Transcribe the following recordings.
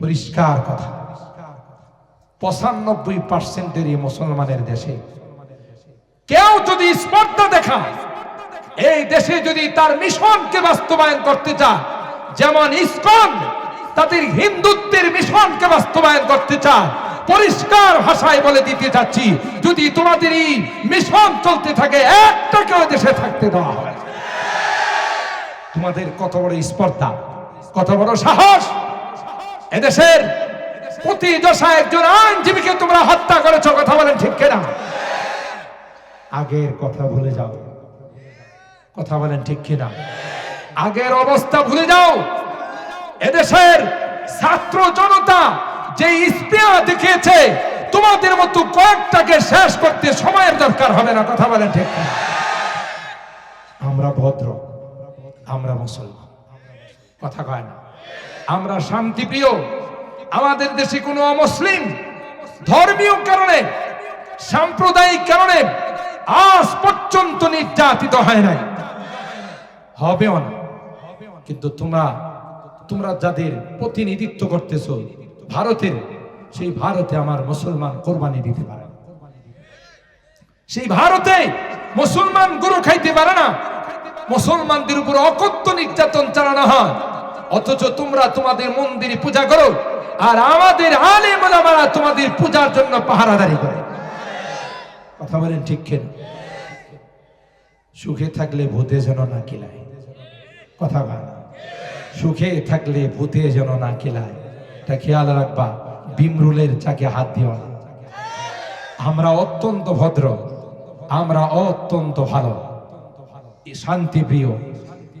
পরিষ্কার কথা পঁচানব্বই পার্সেন্টেরই মুসলমানের দেশে কেউ যদি স্পর্ধা দেখা এই দেশে যদি তার মিশনকে বাস্তবায়ন করতে চায়, যেমন ইসকন, তাদের হিন্দুত্বের মিশনকে বাস্তবায়ন করতে চায়, পরিষ্কার ভাষায় বলে দিতে চাচ্ছি, যদি তোমাদের এই মিশন চলতে থাকে একটা কেউ দেশে থাকতে দেওয়া না। তোমাদের কত বড় স্পর্ধা, কত বড় সাহস এদেশের প্রতি দশা একজন আইনজীবীকে তোমরা হত্যা করেছ, কথা বলেন ঠিক কিনা? আগের কথা ভুলে যাও। কথা বলেন ঠিক কিনা? আগের অবস্থা ভুলে যাও। এদেশের ছাত্র জনতা যে স্পেয়া দেখিয়েছে, তোমাদের মতো কয়েকটাকে শেষ করতে সময়ের দরকার হবে না, কথা বলেন ঠিক আমরা ভদ্র, আমরা মুসলমান। কথা কয় না। আমরা শান্তিপ্রিয়। আমাদের দেশে কোনো অমুসলিম ধর্মীয় কারণে, সাম্প্রদায়িক কারণে আজ পর্যন্ত নির্যাতিত হয় নাই। হবেও না। কিন্তু তোমরা তোমরা যাদের প্রতিনিধিত্ব করতেছো, ভারতের, সেই ভারতে আমার মুসলমান কোরবানি দিতে পারে। সেই ভারতে মুসলমান গরু খাইতে পারে না। মুসলমানদের উপর অকথ্য নির্যাতন চালানো হয়। অথচ তোমরা তোমাদের মন্দিরে পূজা করো, আর আমাদের আলে মোলামারা তোমাদের পূজার জন্য পাহারাদারি করে। কথা বলেন ঠিক সুখে থাকলে ভূতে যেন না কিলায়। কথা বল সুখে থাকলে ভূতে যেন না কিলায়। এটা খেয়াল রাখবা, বিমরুলের চাকে হাত দিও না। আমরা অত্যন্ত ভদ্র, আমরা অত্যন্ত ভালো। শান্তিপ্রিয়।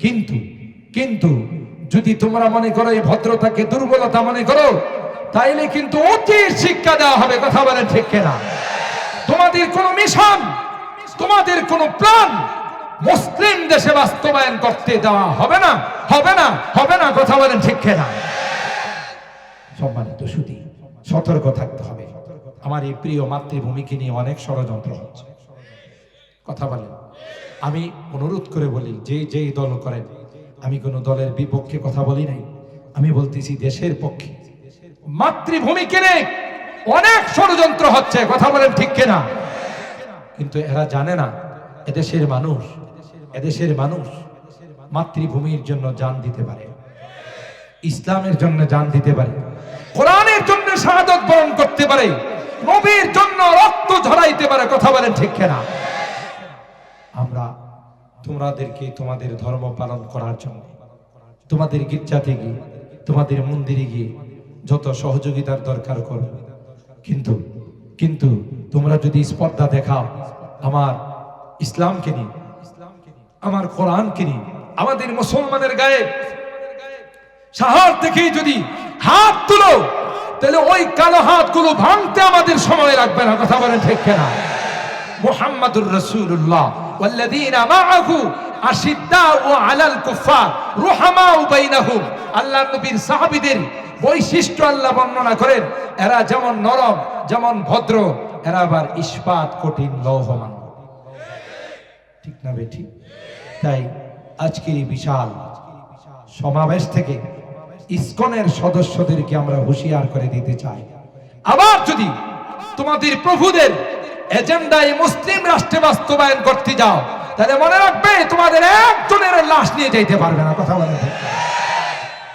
কিন্তু কিন্তু যদি তোমরা মনে করো এই ভদ্রতাকে দুর্বলতা মনে করো, তাইলে কিন্তু অতি শিক্ষা দেওয়া হবে, কথা বলেন ঠিক কেনা? তোমাদের কোন মিশন, তোমাদের কোন প্ল্যান মুসলিম দেশে বাস্তবায়ন করতে দেওয়া হবে না হবে না হবে না, কথা বলেন ঠিক কেনা? সম্মানিত সুদী সতর্ক থাকতে হবে। আমার এই প্রিয় মাতৃভূমিকে নিয়ে অনেক ষড়যন্ত্র হচ্ছে। কথা বলেন। আমি অনুরোধ করে বলি, যে যেই দল করেন আমি কোনো দলের বিপক্ষে কথা বলি নাই। আমি বলতেছি দেশের পক্ষে। মাতৃভূমি কেনে অনেক ষড়যন্ত্র হচ্ছে, কথা বলেন ঠিক কিনা? কিন্তু এরা জানে না, এদেশের মানুষ এদেশের মানুষ মাতৃভূমির জন্য যান দিতে পারে। ইসলামের জন্য যান দিতে পারে। কোরআনের জন্য শাহাদত বরণ করতে পারে। নবীর জন্য রক্ত ঝরাইতে পারে, কথা বলেন ঠিক কিনা? আমরা তোমাদেরকে তোমাদের ধর্ম পালন করার জন্য, তোমাদের গির্জাতে গিয়ে, তোমাদের মন্দিরে গিয়ে যত সহযোগিতার দরকার করবে কিন্তু কিন্তু তোমরা যদি স্পর্ধা দেখাও আমার ইসলামকে নিয়ে, আমার কোরআনকে নিয়ে, আমাদের মুসলমানের গায়ে সাহস দেখেই যদি হাত তুলো, তাহলে ওই কালো হাতগুলো ভাঙতে আমাদের সময় লাগবে না। কথা বলেন ঠিক কেনা? মুহাম্মাদুর রাসূলুল্লাহ। ওয়াল্লাযীনা মাআহু আশিদ্দাউ আলাল কুফার রুহামাউ বাইনাহুম। আল্লাহর নবীর সাহাবীদের বৈশিষ্ট্য আল্লাহ বর্ণনা করেন, এরা যেমন নরম, যেমন ভদ্র, এরা আবার ইস্পাত কঠিন, লৌহমান ঠিক না বেঠি তাই আজকের এই বিশাল সমাবেশ থেকে ইসকনের সদস্যদেরকে আমরা হুঁশিয়ার করে দিতে চাই। আবার যদি তোমাদের প্রভুদের এজেন্ডায় মুসলিম রাষ্ট্রে বাস্তবায়ন করতে যাও, তাহলে মনে রাখবে তোমাদের একজনের লাশ নিয়ে যাইতে পারবে না, কথা বলে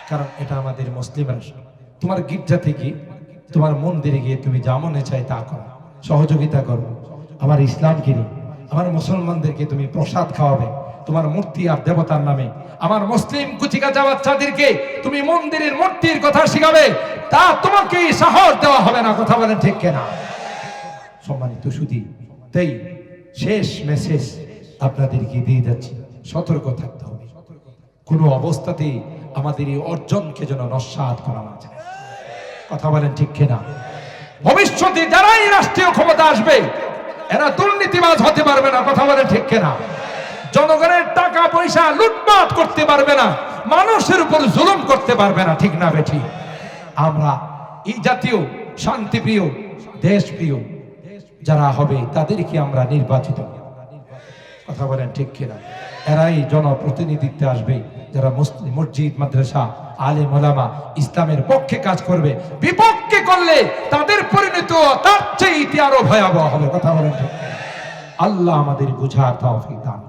কারণ এটা আমাদের মুসলিম রাষ্ট্র। তোমার গির্জাতে গিয়ে তোমার মন্দিরে গিয়ে তুমি যা মনে চাই তা করো, সহযোগিতা করো। আমার ইসলামকে নিয়ে আমার মুসলমানদেরকে তুমি প্রসাদ খাওয়াবে, তোমার মূর্তি আর দেবতার নামে। আমার মুসলিম কুচিকাচা বাচ্চাদেরকে তুমি মন্দিরের মূর্তির কথা শিখাবে, তা তোমাকে সাহস দেওয়া হবে না, কথা বলেন ঠিক কেনা? সম্মানিত সুদী তাই শেষ মেসেজ আপনাদেরকে দিয়ে যাচ্ছি। সতর্ক থাকতে হবে। কোনো অবস্থাতেই আমাদের এই অর্জনকে যেন নস্বাত করা না যায়। কথা বলেন ঠিক কিনা? ভবিষ্যতে যারাই রাষ্ট্রীয় ক্ষমতা আসবে, এরা দুর্নীতিবাজ হতে পারবে না। কথা বলেন ঠিক কিনা? জনগণের টাকা পয়সা লুটপাট করতে পারবে না। মানুষের উপর জুলুম করতে পারবে না। ঠিক না বেঠি? আমরা এই জাতীয়, শান্তিপ্রিয়, দেশপ্রিয় যারা হবে, তাদেরকে আমরা নির্বাচিত কথা বলেন ঠিক কিনা? এরাই জনপ্রতিনিধিত্বে আসবে। যারা মুসলিম মসজিদ, মাদ্রাসা আলে ওলামা ইসলামের পক্ষে কাজ করবে, বিপক্ষে করলে তাদের পরিণত তার চেয়ে ইতি আরও ভয়াবহ হবে। কথা বলেন আল্লাহ আমাদের বুঝার তৌফিক দান।